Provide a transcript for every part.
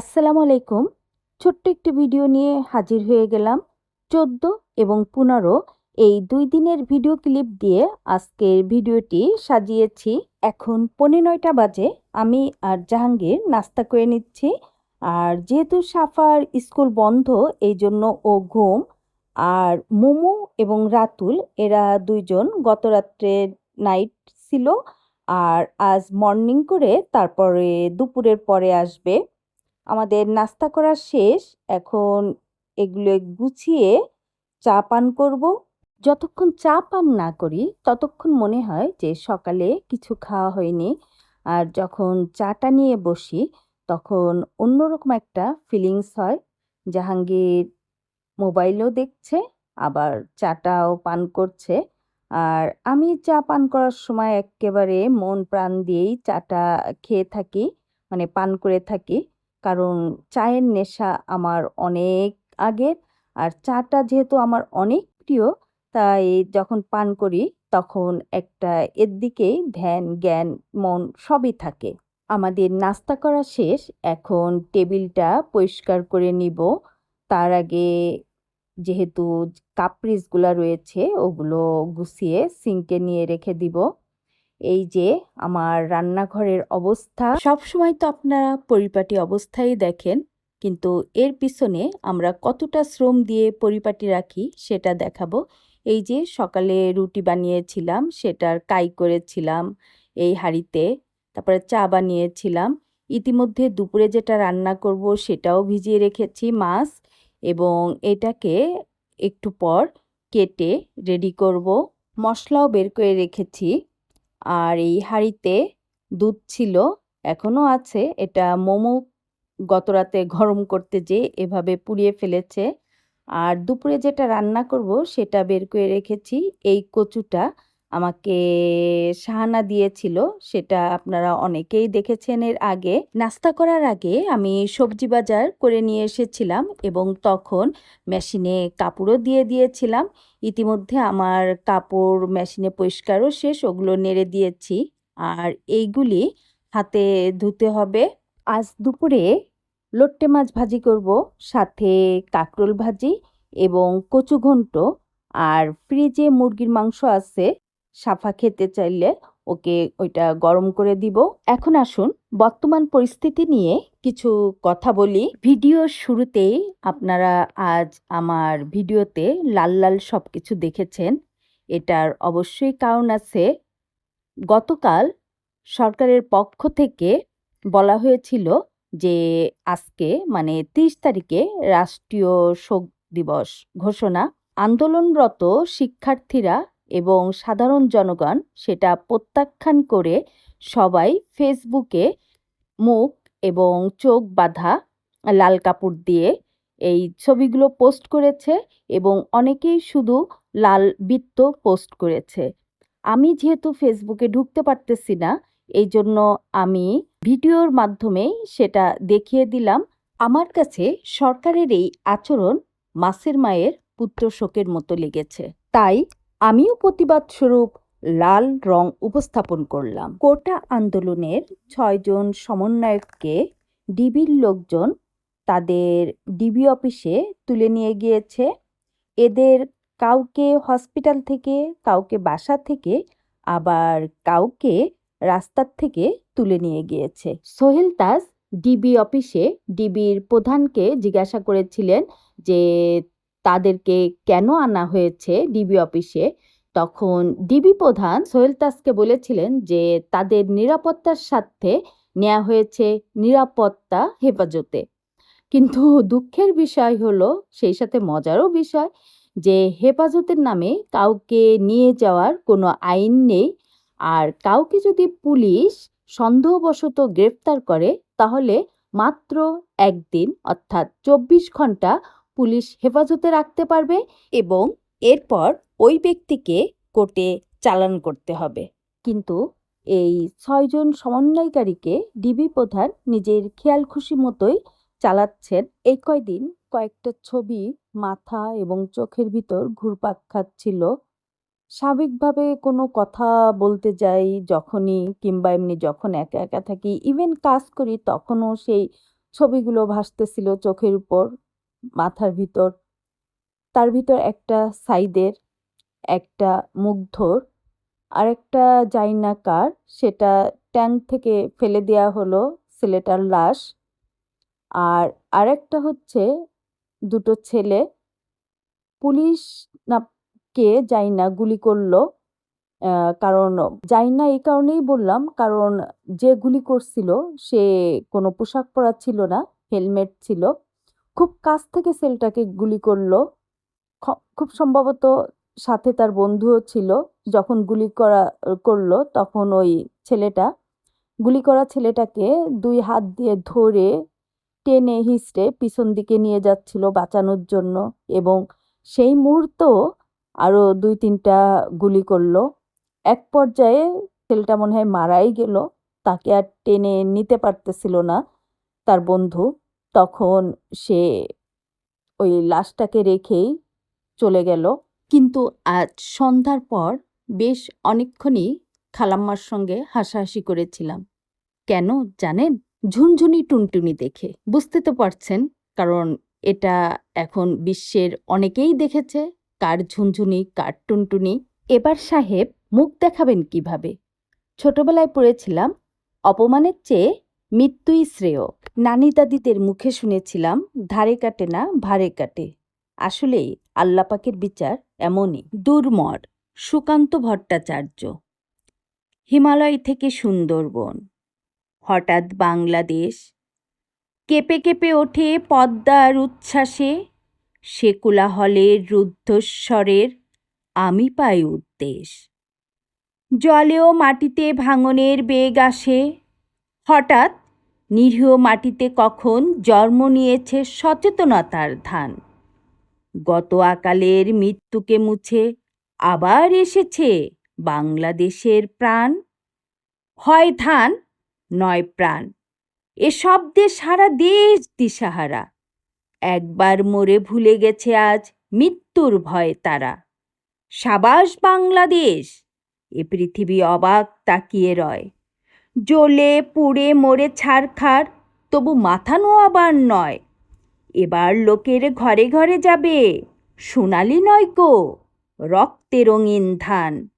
আসসালামু আলাইকুম। ছোট্ট একটি ভিডিও নিয়ে হাজির হয়ে গেলাম চোদ্দ এবং পনেরো এই দুই দিনের ভিডিও ক্লিপ দিয়ে। আজকের ভিডিওটি সাজিয়েছি এখন পৌনে নয়টা বাজে। আমি আর জাহাঙ্গীর নাস্তা করে নিচ্ছি। আর যেহেতু সাফার স্কুল বন্ধ, এই জন্য ও ঘুম। আর মোমো এবং রাতুল, এরা দুইজন গত রাত্রে নাইট ছিল। আর আজ মর্নিং করে তারপরে দুপুরের পরে আসবে। আমাদের নাস্তা করা শেষ। এখন এগুলো গুছিয়ে চা পান করব। যতক্ষণ চা পান না করি, ততক্ষণ মনে হয় যে সকালে কিছু খাওয়া হয়নি। আর যখন চাটা নিয়ে বসি, তখন অন্যরকম একটা ফিলিংস হয়। জাহাঙ্গীর মোবাইলও দেখছে, আবার চাটাও পান করছে। আর আমি চা পান করার সময় একেবারে মন প্রাণ দিয়েই চাটা খেয়ে থাকি মানে পান করে থাকি। কারণ চায়ের নেশা আমার অনেক আগের। আর চাটা যেহেতু আমার অনেক প্রিয়, তাই যখন পান করি তখন একটা এর দিকেই ধ্যান, জ্ঞান, মন সবই থাকে। আমাদের নাস্তা করা শেষ, এখন টেবিলটা পরিষ্কার করে নিব। তার আগে যেহেতু কাপরিসগুলা রয়েছে, ওগুলো গুছিয়ে সিঙ্কে নিয়ে রেখে দিব। এই যে আমার রান্নাঘরের অবস্থা। সব সময় তো আপনারা পরিপাটি অবস্থায় দেখেন, কিন্তু এর পিছনে আমরা কতটা শ্রম দিয়ে পরিপাটি রাখি সেটা দেখাবো। এই যে সকালে রুটি বানিয়েছিলাম, সেটার কাই করেছিলাম এই হাঁড়িতে, তারপরে চা বানিয়েছিলাম। ইতিমধ্যে দুপুরে যেটা রান্না করব সেটাও ভিজিয়ে রেখেছি মাছ এবং এটাকে একটু পর কেটে রেডি করব। মশলাও বের করে রেখেছি। আর এই হাঁড়িতে দুধ ছিল, এখনও আছে। এটা মোমো গত রাতে গরম করতে যে এভাবে পুড়িয়ে ফেলেছে। আর দুপুরে যেটা রান্না করব, সেটা বের করে রেখেছি, এই কচুটা। আমাকে সাহানা দিয়েছিল, সেটা আপনারা অনেকেই দেখেছেন এর আগে। নাস্তা করার আগে আমি সবজি বাজার করে নিয়ে এসেছিলাম এবং তখন মেশিনে কাপড়ও দিয়ে দিয়েছিলাম। ইতিমধ্যে আমার কাপড় মেশিনে পরিষ্কারও শেষ, ওগুলো নেড়ে দিয়েছি। আর এইগুলি হাতে ধুতে হবে। আজ দুপুরে লোট্টে মাছ ভাজি করব, সাথে কাঁকরোল ভাজি এবং কচু ঘন্ট আর ফ্রিজে মুরগির মাংস আছে সাফা খেতে চাইলে ওকে ওইটা গরম করে দিব। এখন আসুন, বর্তমান পরিস্থিতি নিয়ে কিছু কথা বলি। ভিডিওর শুরুতেই আপনারা আজ আমার ভিডিওতে লাল লাল সব কিছু দেখেছেন। এটার অবশ্যই কারণ আছে। গতকাল সরকারের পক্ষ থেকে বলা হয়েছিল যে আজকে মানে তিরিশ তারিখে রাষ্ট্রীয় শোক দিবস ঘোষণা। আন্দোলনরত শিক্ষার্থীরা এবং সাধারণ জনগণ সেটা প্রত্যাখ্যান করে সবাই ফেসবুকে মুখ এবং চোখ বাঁধা লাল কাপড় দিয়ে এই ছবিগুলো পোস্ট করেছে এবং অনেকেই শুধু লাল বৃত্ত পোস্ট করেছে। আমি যেহেতু ফেসবুকে ঢুকতে পারতেছি না, এই জন্য আমি ভিডিওর মাধ্যমেই সেটা দেখিয়ে দিলাম। আমার কাছে সরকারের এই আচরণ মাসের মায়ের পুত্র শোকের মতো লেগেছে। তাই আমিও প্রতিবাদ স্বরূপ লাল রং উপস্থাপন করলাম। কোটা আন্দোলনের ছয়জন সমন্বয়ককে ডিবির লোকজন তাদের ডিবি অফিসে তুলে নিয়ে গিয়েছে। এদের কাউকে হসপিটাল থেকে, কাউকে বাসা থেকে, আবার কাউকে রাস্তার থেকে তুলে নিয়ে গিয়েছে। সোহেল তাজ ডিবি অফিসে ডিবির প্রধানকে জিজ্ঞাসা করেছিলেন যে তাদেরকে কেন আনা হয়েছে ডিবি অফিসে? তখন ডিবি প্রধান সোহেল তাজকে বলেছিলেন যে, তাদের নিরাপত্তার স্বার্থে নেওয়া হয়েছে নিরাপত্তা হেফাজতে। কিন্তু দুঃখের বিষয় হলো, সেই সাথে মজারও বিষয় যে, হেফাজতের নামে কাউকে নিয়ে যাওয়ার কোনো আইন নেই। আর কাউকে যদি পুলিশ সন্দেহবশত গ্রেফতার করে, তাহলে মাত্র একদিন, অর্থাৎ চব্বিশ ঘণ্টা পুলিশ হেফাজতে রাখতে পারবে এবং এরপর ওই ব্যক্তিকে কোর্টে চালান করতে হবে। কিন্তু এই ছয়জন সমন্বয়কারীকে ডিবি প্রধান নিজের খেয়াল খুশি মতোই চালাচ্ছেন। এই কয়দিন কয়েকটা ছবি মাথা এবং চোখের ভিতর ঘুরপাক খাচ্ছিল। স্বাভাবিকভাবে কোনো কথা বলতে যাই যখনই কিংবা এমনি যখন একা একা থাকি, ইভেন কাজ করি তখনও সেই ছবিগুলো ভাসতেছিল চোখের উপর। মাথার ভিতর। তার ভিতর একটা সাইদের, একটা মুগ্ধর, আরেকটা জানি না কার, সেটা ট্যাঙ্ক থেকে ফেলে দেওয়া হলো ছেলেটার লাশ। আর আরেকটা হচ্ছে দুটো ছেলে। পুলিশ না কে জানি না গুলি করল। কারণ জানি না এই কারণেই বললাম, কারণ যে গুলি করছিল সে কোনো পোশাক পরা ছিল না, হেলমেট ছিল। খুব কাছ থেকে ছেলেটাকে গুলি করল। খুব সম্ভবত সাথে তার বন্ধুও ছিল। যখন গুলি করা, করল, তখন ওই ছেলেটা, গুলি করা ছেলেটাকে দুই হাত দিয়ে ধরে টেনে হিঁচড়ে পিছন দিকে নিয়ে যাচ্ছিল বাঁচানোর জন্য এবং সেই মুহূর্ত আরও দুই তিনটা গুলি করল। এক পর্যায়ে ছেলেটা মনে হয় মারাই গেল। তাকে আর টেনে নিতে পারতেছিল না তার বন্ধু। তখন সে ওই লাশটাকে রেখেই চলে গেল। কিন্তু আজ সন্ধ্যার পর বেশ অনেকক্ষণই খালাম্মার সঙ্গে হাসাহাসি করেছিলাম। কেন জানেন? ঝুনঝুনি টুনটুনি দেখে। বুঝতে তো পারছেন, কারণ এটা এখন বিশ্বের অনেকেই দেখেছে, কার ঝুনঝুনি, কার টুনটুনি। এবার সাহেব মুখ দেখাবেন কীভাবে? ছোটবেলায় পড়েছিলাম, অপমানের চেয়ে মৃত্যুই শ্রেয়। নানি দাদিদের মুখে শুনেছিলাম, ধারে কাটে না, ভারে কাটে। আসলেই আল্লাপাকের বিচার এমনই। দুর্মর সুকান্ত ভট্টাচার্য, হিমালয় থেকে সুন্দরবন। হঠাৎ বাংলাদেশ, কেঁপে কেঁপে ওঠে পদ্মার উচ্ছ্বাসে। সেকুলা হলের রুদ্ধস্বরের আমি পাই উদ্দেশ। জলেও মাটিতে ভাঙনের বেগ আসে। হঠাৎ নিরীহ মাটিতে কখন জন্ম নিয়েছে সচেতনতার ধান। গত আকালের মৃত্যুকে মুছে আবার এসেছে বাংলাদেশের প্রাণ। হয় ধান, নয় প্রাণ, এ শব্দে সারা দেশ দিশাহারা। একবার মরে ভুলে গেছে আজ মৃত্যুর ভয় তারা। সাবাস বাংলাদেশ, এ পৃথিবী অবাক তাকিয়ে রয়। জ্বলে, পুড়ে, মরে, ছাড় খার, তবু মাথা নোয়াবার নয়। এবার লোকের ঘরে ঘরে যাবে, সোনালি নয় গো, রক্তে রঙিন ধান।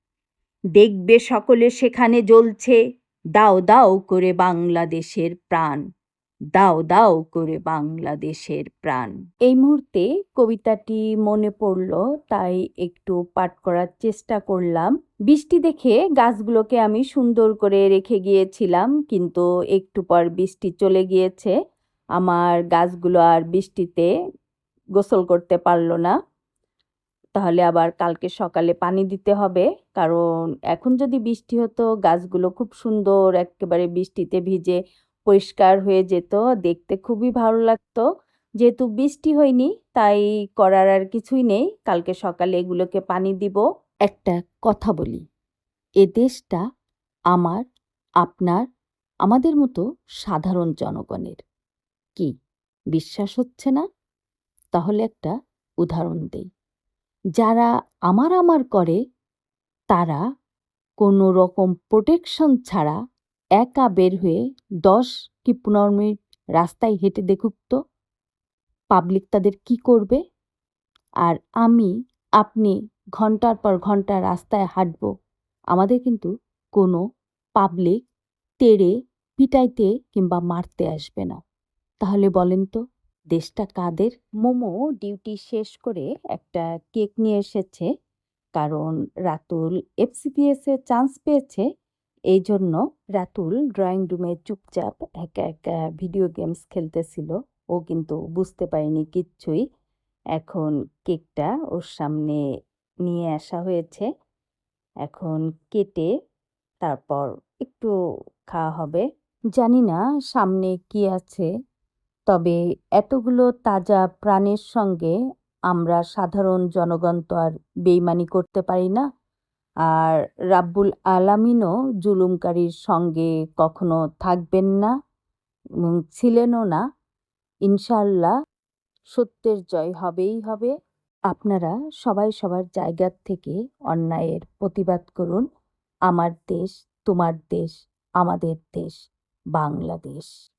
দেখবে সকলে সেখানে জ্বলছে, দাও দাও করে বাংলাদেশের প্রাণ। দাও দাও করে বাংলাদেশের প্রাণ। এই মুহূর্তে কবিতাটি মনে পড়ল, তাই একটু পাঠ করার চেষ্টা করলাম। বৃষ্টি দেখে গাছগুলোকে আমি সুন্দর করে রেখে গিয়েছিলাম, কিন্তু একটু পর বৃষ্টি চলে গিয়েছে। আমার গাছগুলো আর বৃষ্টিতে গোসল করতে পারল না। তাহলে আবার কালকে সকালে পানি দিতে হবে, কারণ এখন যদি বৃষ্টি হতো, গাছগুলো খুব সুন্দর একেবারে বৃষ্টিতে ভিজে পরিষ্কার হয়ে যেত, দেখতে খুবই ভালো লাগতো। যেহেতু বৃষ্টি হয়নি, তাই করার আর কিছুই নেই। কালকে সকালে এগুলোকে পানি দিব। একটা কথা বলি, এ দেশটা আমার, আপনার, আমাদের মতো সাধারণ জনগণের। কি, বিশ্বাস হচ্ছে না? তাহলে একটা উদাহরণ দেই। যারা আমার আমার করে, তারা কোনো রকম প্রোটেকশন ছাড়া একা বের হয়ে দশ কি পনেরো মিনিট রাস্তায় হেঁটে দেখুক তো পাবলিক তাদের কি করবে? আর আমি, আপনি ঘণ্টার পর ঘণ্টা রাস্তায় হাঁটবো। আমাদের কিন্তু কোনো পাবলিক তেড়ে, পিটাইতে কিংবা মারতে আসবে না। তাহলে বলেন তো, দেশটা কাদের? মোমো ডিউটি শেষ করে একটা কেক নিয়ে এসেছে। কারণ রাতুল এফসিপিএস চান্স পেয়েছে। এই জন্য রাতুল ড্রয়িং রুমে চুপচাপ একা একা ভিডিও গেমস খেলতেছিল। ও কিন্তু বুঝতে পারেনি কিচ্ছুই। এখন কেকটা ওর সামনে নিয়ে আসা হয়েছে। এখন কেটে তারপর একটু খাওয়া হবে। জানি না সামনে কি আছে। তবে এতগুলো তাজা প্রাণের সঙ্গে আমরা সাধারণ জনগণ তো আর বেইমানি করতে পারি না। আর রাব্বুল আলামিনও জুলুমকারীর সঙ্গে কখনো থাকবেন না এবং ছিলেনও না। ইনশাল্লাহ সত্যের জয় হবেই হবে। আপনারা সবাই সবার জায়গার থেকে অন্যায়ের প্রতিবাদ করুন। আমার দেশ, তোমার দেশ, আমাদের দেশ, বাংলাদেশ।